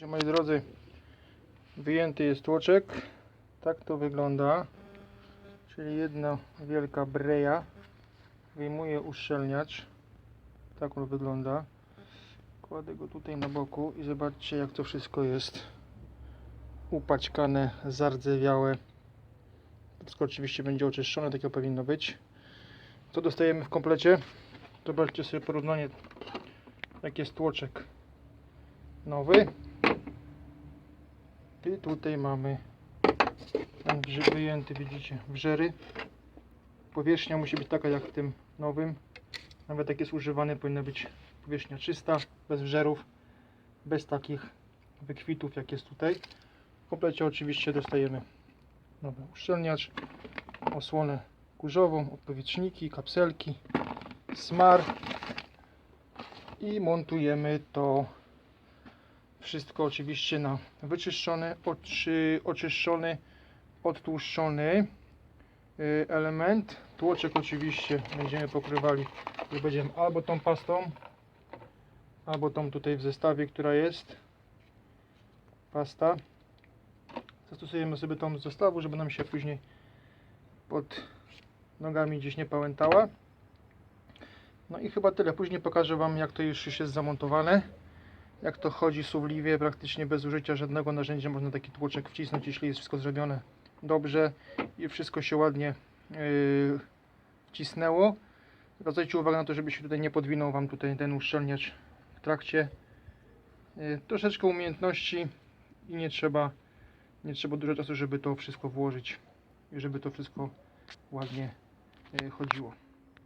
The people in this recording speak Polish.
Że, Moi drodzy, wyjęty jest tłoczek. Tak to wygląda. Czyli jedna wielka breja. Wyjmuję uszczelniacz. Tak on wygląda. Kładę go tutaj na boku i zobaczcie jak to wszystko jest upaćkane, zardzewiałe. Wszystko oczywiście będzie oczyszczone, tak jak powinno być. Co dostajemy w komplecie? Zobaczcie sobie porównanie jak jest tłoczek nowy i tutaj mamy ten wyjęty widzicie wrzery. Powierzchnia musi być taka jak w tym nowym. Nawet jak jest używany powinna być powierzchnia czysta bez wrzerów bez takich wykwitów jak jest tutaj. W komplecie oczywiście dostajemy nowy uszczelniacz osłonę kurzową, odpowietrzniki, kapselki smar i montujemy to wszystko oczywiście na wyczyszczony, oczy, oczyszczony, odtłuszczony y, element. Tłoczek oczywiście będziemy pokrywali, będziemy albo tą pastą, albo tą tutaj w zestawie, która jest pasta. Zastosujemy sobie tą z zestawu, żeby nam się później pod nogami gdzieś nie pałętała. No i chyba tyle. Później pokażę Wam jak to już jest zamontowane. Jak to chodzi suwliwie, praktycznie bez użycia żadnego narzędzia można taki tłoczek wcisnąć, jeśli jest wszystko zrobione dobrze i wszystko się ładnie yy, wcisnęło. Zwracajcie uwagę na to, żeby się tutaj nie podwinął Wam tutaj ten uszczelniacz w trakcie. Yy, troszeczkę umiejętności i nie trzeba, nie trzeba dużo czasu, żeby to wszystko włożyć i żeby to wszystko ładnie yy, chodziło.